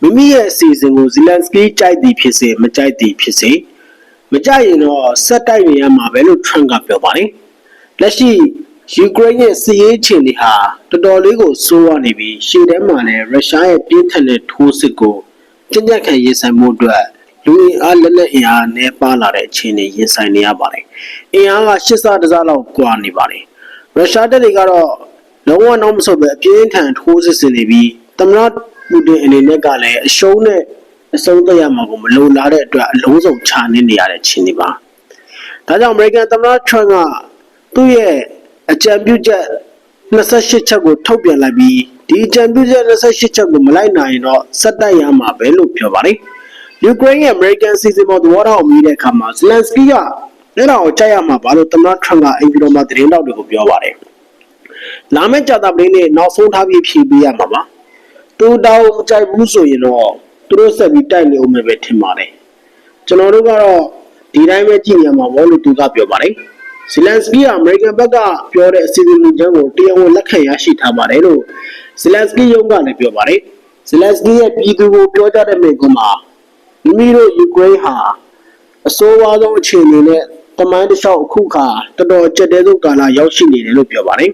မိမိရဲ့အစီအစဉ်ကိုဇီလန်စကီကြိုက်သည်ဖြစ်စေမကြိုက်သည်ဖြစ်စေမကြိုက်ရင်တော့ဆက်တိုက်နေရမှာပဲလို့ Trump ကပြောပါတယ်လက်ရှိယူကရိန်းရဲ့စစ်ရေးအခြေအနေဟာတော်တော်လေးကိုဆိုးရွားနေပြီးရှေ့တန်းမှာလည်းရုရှားရဲ့ပြင်းထန်တဲ့ထိုးစစ်ကိုကြင်ကြက်ခံရင်ဆိုင်မှုအတွက်လူအင်အားလက်နက်အင်အားနည်းပါလာတဲ့အခြေအနေရင်ဆိုင်နေရပါတယ်အင်အားကရှစ်ဆတစားလောက်ကွာနေပါတယ်ရုရှားတပ်တွေကတော့လုံးဝနောက်မဆုတ်ပဲအပြင်းထန်ထိုးစစ်ဆင်နေပြီးသမ္မတ ပူတင်အနေနဲ့ကလည်းအရှုံးနဲ့အဆုံးသတ်ရမှာကိုမလုံလားတဲ့အတွက်အလုံးစုံခြာနေနေရတဲ့အခြေအနေပါဒါကြောင့်အမေရိကန်သမ္မတထရန့်ကသူ့ရဲ့အကြံပြုချက်28ချက်ကိုထုတ်ပြန်လိုက်ပြီးဒီအကြံပြုချက်28ချက်ကိုမလိုက်နိုင်ရင်တော့စက်တိုက်ရမှာပဲလို့ပြောပါတယ်ယူကရိန်းရဲ့အမေရိကန်စီစဉ်ပေါ်သဘောထားကိုမြင်တဲ့အခါမှာဇလန်စကီကလက်တော်ကိုကြိုက်ရမှာဘာလို့သမ္မတထရန့်ကအိမ်ပြည်တော်မှာသတင်းတောက်တွေကိုပြောပါတယ်လာမယ့်ကြာသပတေးနေ့နောက်ဆုံးထားပြီးဖြေပေးရမှာပါ တူတောင်မကြိုက်ဘူးဆိုရင်တော့သူတို့ဆက်ပြီးတိုက်နေအောင်ပဲထင်ပါတယ်ကျွန်တော်တို့ကတော့ဒီတိုင်းပဲကြည့်နေရမှာပေါ့လို့သူကပြောပါတယ်ဇီလန်စကီကအမေရိကန်ဘက်ကပြောတဲ့အစီအစဉ်မူချမ်းကိုတရားဝင်လက်ခံရရှိထားပါတယ်လို့ဇီလန်စကီရုံးကလည်းပြောပါတယ်ဇီလန်စကီရဲ့ပြည်သူကိုပြောကြားတဲ့မိန့်ခွန်းမှာမိမိတို့ယူကရိန်းဟာအဆိုးဝါးဆုံးအခြေအနေနဲ့တမိုင်းတစ်လျှောက်အခုခါတော်တော်ကြက်တဲဆုံးကာလရောက်ရှိနေတယ်လို့ပြောပါတယ်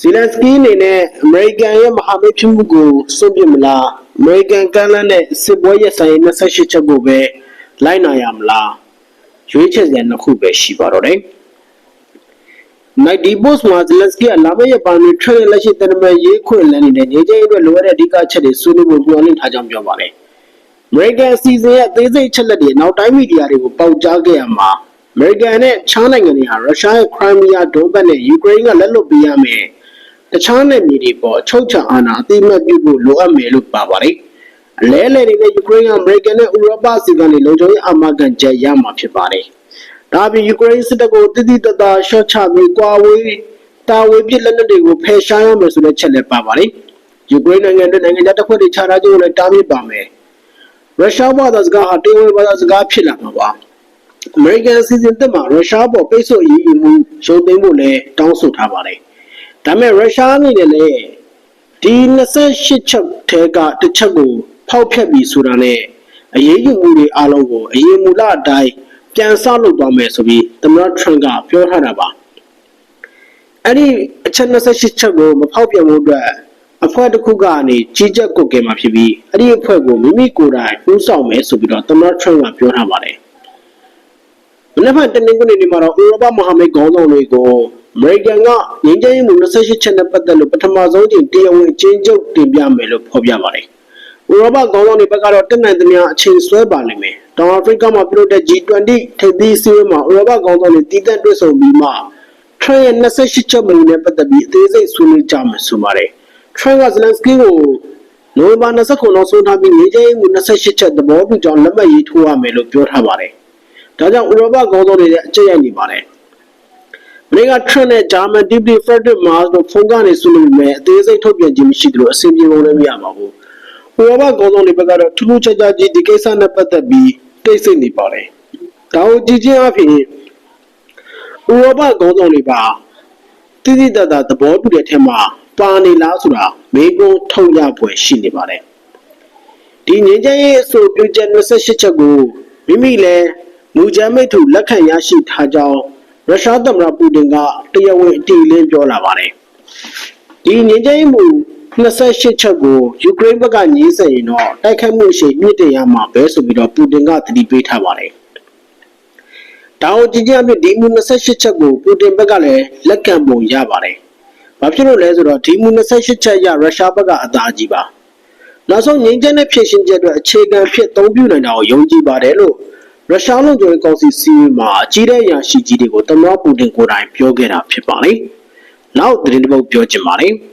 ဇီလန်စကီအနေနဲ့အမေရိကန်ရဲ့မဟာမိတ်ဖြစ်မှုကိုစွန့်ပစ်မလားအမေရိကန်ကမ်းလှမ်းတဲ့စစ်ပွဲရဲ့ဆိုင်28ချက်ကိုပဲလိုက်နာရမလားရွေးချယ်စရာနှစ်ခုပဲရှိပါတော့တယ်။နိုင်ဒီဘော့စ်မှာဇလန်စကီကလာမယ့်ရက်ပိုင်းတွင်ထရလက်ရှိတနမရေးခွင့်လန်းနေတဲ့နေကျင်းအတွက်လိုအပ်တဲ့အဓိကအချက်တွေဆွေးနွေးဖို့မျှော်လင့်ထားကြောင်းပြောပါတယ်။ American စီစဉ်ရဲ့အသေးစိတ်ချက်လက်တွေနောက်တိုင်းမီဒီယာတွေကိုပေါက်ကြားခဲ့ရမှာ American နဲ့ချားနိုင်ငံတွေဟာရုရှားရဲ့ Crimea ဒုံးဘက်နဲ့ယူကရိန်းကလက်လွတ်ပေးရမယ်။ တခြားနယ်မြေတွေပေါ်ချုပ်ချအာဏာအသိအမှတ်ပြုဖို့လိုအပ်မယ်လို့ပါပါတယ်။အလဲလဲနေတဲ့ယူကရိန်းကအမေရိကန်နဲ့ဥရောပစီကနေလုံခြုံရေးအာမခံချက်ရမှာဖြစ်ပါတယ်။ဒါပြင်ယူကရိန်းစစ်တပ်ကိုတည်တည်တသာရှော့ချပြီးကွာဝေးတာဝေးပြစ်လက်နက်တွေကိုဖယ်ရှားရမယ်ဆိုတဲ့ချက်လည်းပါပါတယ်။ယူကရိန်းနိုင်ငံအတွက်နိုင်ငံခြားတပ်ဖွဲ့တွေခြားထားခြင်းကိုလည်းတားမြစ်ပါမယ်။ရုရှားဘာသာစကားဟာတေဝေဘာသာစကားဖြစ်လာမှာပါ။ American အစီအစဉ်တက်မှာရုရှားပေါ်ပိတ်ဆို့အရေးယူမှုရုပ်သိမ်းဖို့လည်းတောင်းဆိုထားပါတယ်။ ဒါပေမဲ့ရုရှားအနေနဲ့လည်းဒီ28ချက်ထဲကတစ်ချက်ကိုဖောက်ဖျက်ပြီးဆိုတာနဲ့အရေးယူမှုတွေအားလုံးကိုအရေးမူလအတိုင်းပြန်ဆလုပ်သွားမယ်ဆိုပြီးသမ္မတထရန့်ကပြောထားတာပါအဲ့ဒီအချက်28ချက်ကိုမဖောက်ပြန်ဖို့အတွက်အဖွဲ့တစ်ခုကနေကြီးကြပ်ကုတ်ကဲမှာဖြစ်ပြီးအဲ့ဒီအဖွဲ့ကိုမိမိကိုယ်တိုင်ပူးဆောင်မယ်ဆိုပြီးတော့သမ္မတထရန့်ကပြောထားပါတယ်မနေ့ကတနင်္ဂနွေနေ့မှာတော့ဥရောပမဟာမိတ်ခေါင်းဆောင်တွေကိုအ မေရိကန်ကငင်းကျင်းမှု28ချက်နဲ့ပတ်သက်လို့ပထမဆုံးချိန်တရားဝင်အချင်းချုပ်တင်ပြမယ်လို့ဖော်ပြပါတယ်။ဥရောပခေါင်းဆောင်တွေဘက်ကတော့တက်နိုင်သမျှအချိန်ဆွဲပါလိမ့်မယ်။တောင်အာဖရိကမှာပြုလုပ်တဲ့ G20 ထိပ်သီးအစည်းအဝေးမှာဥရောပခေါင်းဆောင်တွေတည်တံ့တွေ့ဆုံပြီးမှ Trump ရဲ့28ချက်မူနဲ့ပတ်သက်ပြီးအသေးစိတ်ဆွေးနွေးကြမယ်ဆိုပါတယ်။ Trump က Zelensky ကိုနိုဝင်ဘာ29နောက်ဆုံးထားပြီးငင်းကျင်းမှု28ချက်သဘောတူကြောင်းလက်မှတ်ရေးထိုးရမယ်လို့ပြောထားပါတယ်။ဒါကြောင့်ဥရောပခေါင်းဆောင်တွေလည်းအကြက်ရိုက်နေပါတယ်။ မင်းကထရန့်နဲ့ဂျာမန်ဒီပလီဖရက်ဒရစ်မားတို့ဖုန်းကနေဆွေးနွေးမယ်အသေးစိတ်ထုတ်ပြန်ခြင်းမရှိသလိုအဆင်ပြေပုံလည်းမရပါဘူး။ဥရောပကောင်ဆောင်တွေဘက်ကတော့ထူးထူးခြားခြားကြီးဒီကိစ္စနဲ့ပတ်သက်ပြီးတိတ်ဆိတ်နေပါတယ်။ဒါကိုကြည့်ချင်းအဖြစ်ဥရောပကောင်ဆောင်တွေပါတိတိတတ်တာသဘောတူတဲ့ထက်မှာပါနေလားဆိုတာမေးခွန်းထုတ်ရပွဲရှိနေပါတယ်။ဒီငင်းချမ်းရေးအဆိုပြုချက်28ချက်ကိုမိမိလည်းမူကြမ်းမိတ်ထုလက်ခံရရှိထားကြောင်း ရုရှားသမ္မတပူတင်ကတရားဝင်အတည်လင်းပြောလာပါတယ်။ဒီငြိမ်းချမ်းရေးမှု28ချက်ကိုယူကရိန်းဘက်ကညှင်းဆန်ရင်တော့တိုက်ခိုက်မှုရှိမြင့်တင်ရမှာပဲဆိုပြီးတော့ပူတင်ကတတိပေးထားပါတယ်။ဒါအောင်ကြည်ကြအဖြစ်ဒီမှု28ချက်ကိုပူတင်ဘက်ကလည်းလက်ခံပုံရပါတယ်။ဘာဖြစ်လို့လဲဆိုတော့ဒီမှု28ချက်ရရုရှားဘက်ကအသာကြီးပါ။နောက်ဆုံးငြိမ်းချမ်းတဲ့ဖြစ်ရှင်ချက်အတွက်အခြေခံဖြစ်သုံးပြုနိုင်တာကိုယုံကြည်ပါတယ်လို့ ရုရှားလုံခြုံရေးကောင်စီစီးမှာအကြီးတဲ့အရာရှိကြီးတွေကိုသမ္မတပူတင်ကိုယ်တိုင်ပြောခဲ့တာဖြစ်ပါလေ။နောက်သတင်းတစ်ပုဒ်ပြောချင်ပါတယ်။